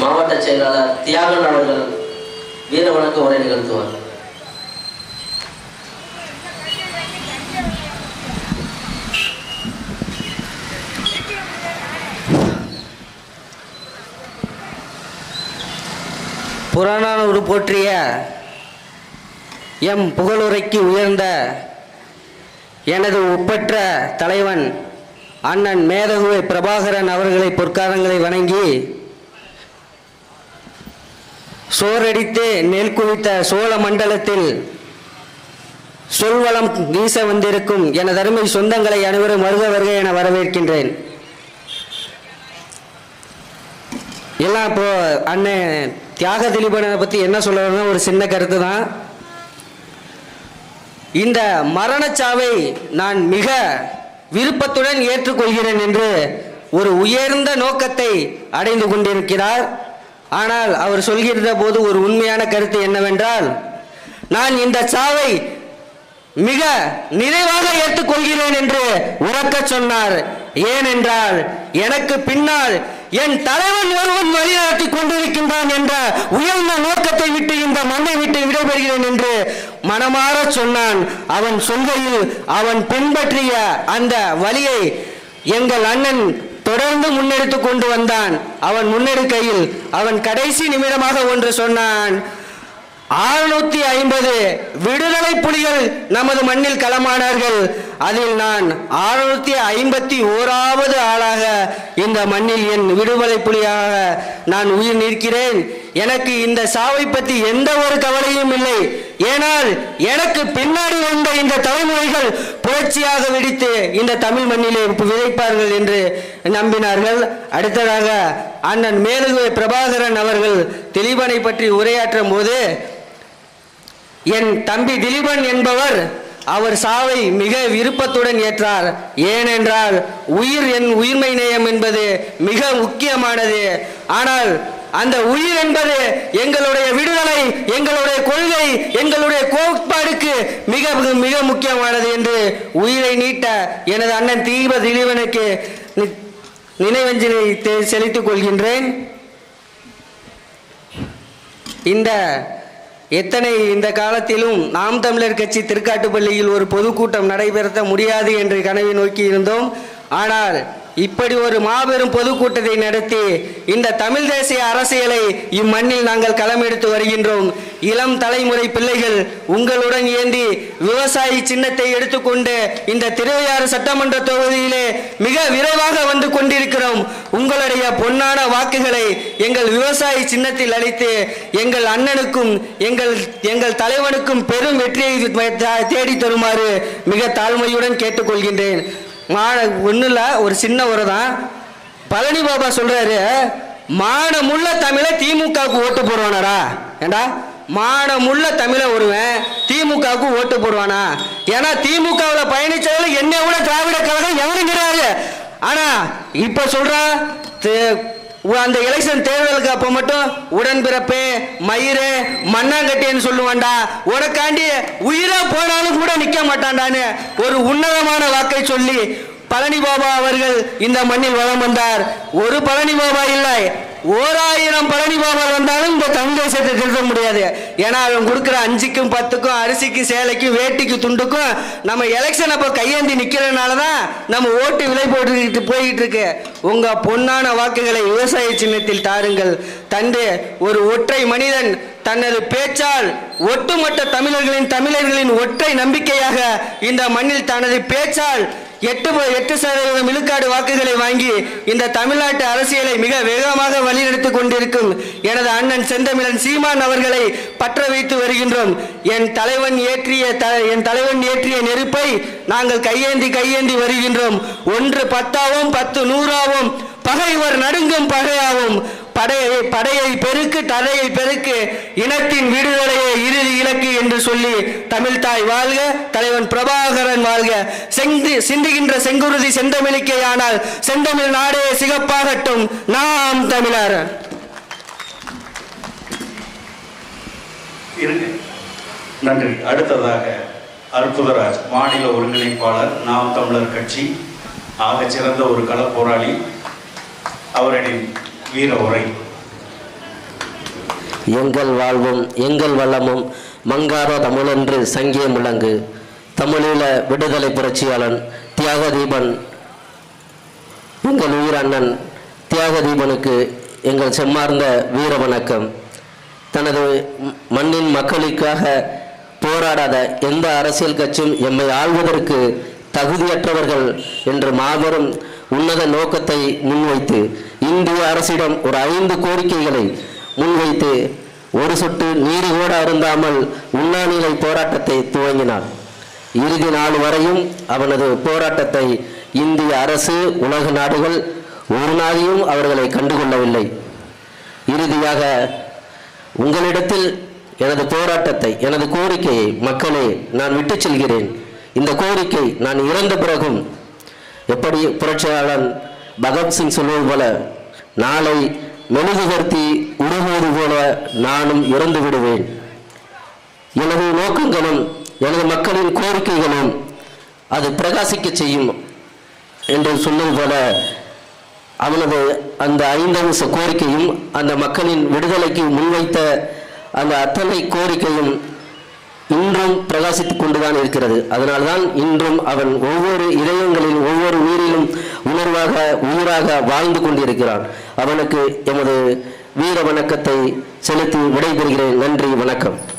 மாவட்ட செயலாளர் தியாகன் அவர்கள் வீர வணக்க உரை நிகழ்த்துவார். புறநானூறு போற்றிய எம் புகழுரைக்கு உயர்ந்த எனது ஒப்பற்ற தலைவன் அண்ணன் மேதகுவை பிரபாகரன் அவர்களை பொற்காரங்களை வணங்கி சோரடித்து நெல் குவித்த சோழ மண்டலத்தில் சொல்வளம் வீச வந்திருக்கும் என அருமை சொந்தங்களை அனைவரும் வருக வருக என வரவேற்கின்றேன். எல்லாம் இப்போ அண்ணன் தியாக திலீபனை பற்றி என்ன சொல்லணும்னா ஒரு சின்ன கருத்து தான் இந்த மரணச்சாவை நான் மிக விருப்பத்துடன் ஏற்றுக்கொள்கிறேன் என்று ஒரு உயர்ந்த நோக்கத்தை அடைந்து கொண்டிருக்கிறார். ஆனால் அவர் சொல்கிற போது ஒரு உண்மையான கருத்து என்னவென்றால் நான் இந்த சாவை மிக நிறைவாக ஏற்றுக்கொள்கிறேன் என்று உறக்கச் சொன்னார். ஏனென்றால் எனக்கு பின்னால் என் தலைவன் ஒருவன் வழிநடத்தி கொண்டிருக்கின்றான் என்ற உயர்ந்த நோக்கத்தை விட்டு இந்த மண்ணை விட்டு விடைபெறுகிறேன் என்று மனமாற சொன்னான். அவன் சொல்கையில் அவன் பின்பற்றிய அந்த வழியை எங்கள் அண்ணன் தொடர்ந்து முன்னெடுத்து கொண்டு வந்தான். அவன் முன்னெடுக்கையில் அவன் கடைசி நிமிடமாக ஒன்று சொன்னான் ஆறுநூத்தி ஐம்பது விடுதலை புலிகள் நமது மண்ணில் களமானார்கள். அதில் நான் ஆறுநூத்தி ஐம்பத்தி ஓராவது ஆளாக இந்த மண்ணில் என் விடுதலை புலியாக நான் உயிர் நிற்கிறேன் எனக்கு இந்த சாவை பற்றி எந்த ஒரு கவலையும் இல்லை. ஏனால் எனக்கு பின்னாடி வந்த இந்த தலைமுறைகள் புரட்சியாக வெடித்து இந்த தமிழ் மண்ணிலே விதைப்பார்கள் என்று நம்பினார்கள். அடுத்ததாக அண்ணன் மேலுகு பிரபாகரன் அவர்கள் திலீபனை பற்றி உரையாற்றும் போது என் தம்பி திலீபன் என்பவர் அவர் சாவை மிக விருப்பத்துடன் ஏற்றார். ஏனென்றால் உயிர் என் உயிர்மை நேயம் என்பது மிக முக்கியமானது. ஆனால் அந்த உயிர் என்பது எங்களுடைய விடுதலை எங்களுடைய கொள்கை எங்களுடைய கோட்பாடுக்கு மிக மிக- முக்கியமானது என்று உயிரை நீட்ட எனது அண்ணன் தீப திலீவனுக்கு நி- நினைவஞ்சலி செலுத்திக் கொள்கின்றேன். இந்த எத்தனை இந்த காலத்திலும் நாம் தமிழர் கட்சி திருக்காட்டுப்பள்ளியில் ஒரு பொதுக்கூட்டம் நடைபெறுத்த முடியாது என்று கனவை நோக்கி இருந்தோம். ஆனால் இப்படி ஒரு மாபெரும் பொதுக்கூட்டத்தை நடத்தி இந்த தமிழ் தேசிய அரசியலை இம்மண்ணில் நாங்கள் களமெடுத்து வருகின்றோம். இளம் தலைமுறை பிள்ளைகள் உங்களுடன் ஏந்தி விவசாயி சின்னத்தை எடுத்துக்கொண்டு இந்த திருவையாறு சட்டமன்ற தொகுதியிலே மிக விரைவாக வந்து கொண்டிருக்கிறோம். உங்களுடைய பொன்னான வாக்குகளை எங்கள் விவசாயி சின்னத்தில் அளித்து எங்கள் அண்ணனுக்கும் எங்கள் எங்கள் தலைவனுக்கும் பெரும் வெற்றியை தேடி தருமாறு மிக தாழ்மையுடன் கேட்டுக்கொள்கின்றேன். மாட ஒன்றும் இல்லை ஒரு சின்ன உரை தான் பழனி பாபா சொல்கிறாரு மானமுள்ள தமிழை திமுகவுக்கு ஓட்டு போடுவானாடா. ஏண்டா? மானமுள்ள தமிழை ஒருவன் திமுகவுக்கு ஓட்டு போடுவானா? ஏன்னா திமுகவில் பயணிச்சதுல என்ன விட திராவிட கழகம் எவனும் ஆனால் இப்போ சொல்கிறா அந்த எலெக்ஷன் தேர்தலுக்கு அப்போ மட்டும் உடன்பிறப்பு மயிறு மண்ணாங்கட்டின்னு சொல்லுவான்டா. உனக்காண்டி உயிரா போனாலும் கூட நிக்க மாட்டான்டான்னு ஒரு உன்னதமான வாக்கை சொல்லி பழனி பாபா அவர்கள் இந்த மண்ணில் வளம் வந்தார். ஒரு பழனி பாபா இல்லை ஓராயிரம் பழனி பாபா வந்தாலும் இந்த தமிழ் தேசத்தை திருத்த முடியாது. ஏன்னா அவன் கொடுக்குற அஞ்சுக்கும் பத்துக்கும் அரிசிக்கும் சேலைக்கும் வேட்டிக்கும் துண்டுக்கும் நம்ம எலெக்ஷன் அப்போ கையேந்தி நிற்கிறதுனால தான் நம்ம ஓட்டு விலை போட்டுக்கிட்டு போயிட்டு இருக்கு உங்கள் பொன்னான வாக்குகளை விவசாய சின்னத்தில் தாருங்கள். தந்து ஒரு ஒற்றை மனிதன் தனது பேச்சால் ஒட்டுமொத்த தமிழர்களின் தமிழர்களின் ஒற்றை நம்பிக்கையாக இந்த மண்ணில் தனது பேச்சால் எட்டு எட்டு சதவீதம் விழுக்காடு வாக்குகளை வாங்கி இந்த தமிழ்நாட்டு அரசியலை மிக வேகமாக வழிநடத்திக் கொண்டிருக்கும் எனது அண்ணன் செந்தமிழன் சீமான் அவர்களை பற்ற வைத்து வருகின்றோம். என் தலைவன் ஏற்றிய த- என் தலைவன் ஏற்றிய நெருப்பை நாங்கள் கையேந்தி கையேந்தி வருகின்றோம். ஒன்று பத்தாவும் பத்து நூறாவும் பகைவர் நடுங்கும் பகையாவும். படையை படையை பெருக்கு தடையை பெருக்கு இனத்தின் விடுதலையை இறுதி இலக்கு என்று சொல்லி தமிழ்தாய் வாழ்க தலைவன் பிரபாகரன் வாழ்க. செங்கு சிந்துகின்ற செங்குருதி செந்தமிழிக்கையானால் செந்தமிழ் நாடே சிகப்பாகட்டும். நாம் தமிழர். நன்றி. அடுத்ததாக அற்புதராஜ் மாநில ஒருங்கிணைப்பாளர் நாம் தமிழர் கட்சி ஆக சிறந்த ஒரு களப்போராளி அவரின் வீர உரை எங்கள் வாழ்வும் எங்கள் வளமும் மங்காத தமிழென்று சங்கே முழங்கு. தமிழீழ விடுதலை புரட்சியாளன் தியாகதீபன் எங்கள் உயிர் அண்ணன் தியாகதீபனுக்கு எங்கள் செம்மார்ந்த வீர வணக்கம். தனது மண்ணின் மக்களுக்காக போராடாத எந்த அரசியல் கட்சியும் எம்மை ஆள்வதற்கு தகுதியற்றவர்கள் என்று மாபெரும் உன்னத நோக்கத்தை முன்வைத்து இந்திய அரசிடம் ஒரு ஐந்து கோரிக்கைகளை முன்வைத்து ஒரு சொட்டு நீர் கூட அருந்தாமல் உண்ணாநிலை போராட்டத்தை துவங்கினார். இறுதி நாள் வரையும் அவனது போராட்டத்தை இந்திய அரசு உலக நாடுகள் ஒரு நாளையும் அவர்களை கண்டுகொள்ளவில்லை. இறுதியாக உங்களிடத்தில் எனது போராட்டத்தை எனது கோரிக்கையை மக்களே நான் விட்டுச் செல்கிறேன். இந்த கோரிக்கை நான் இறந்த பிறகும் எப்படி புரட்சியாளன் பகத்சிங் சொல்வது போல நாளை மெழுகுவர்த்தி உருகுவது போல நானும் இறந்து விடுவேன். எனது நோக்கங்களும் எனது மக்களின் கோரிக்கைகளும் அது பிரகாசிக்க செய்யும் என்று சொன்னது போல அவனது அந்த ஐந்தம்ச கோரிக்கையும் அந்த மக்களின் விடுதலைக்கு முன்வைத்த அந்த அத்தனை கோரிக்கையும் இன்றும் பிரகாசித்துக் கொண்டுதான் இருக்கிறது. அதனால்தான் இன்றும் அவன் ஒவ்வொரு இதயங்களில் ஒவ்வொரு உயிரிலும் உணர்வாக உயிராக வாழ்ந்து கொண்டிருக்கிறான். அவனுக்கு எமது வீர வணக்கத்தை செலுத்தி விடைபெறுகிறேன். நன்றி வணக்கம்.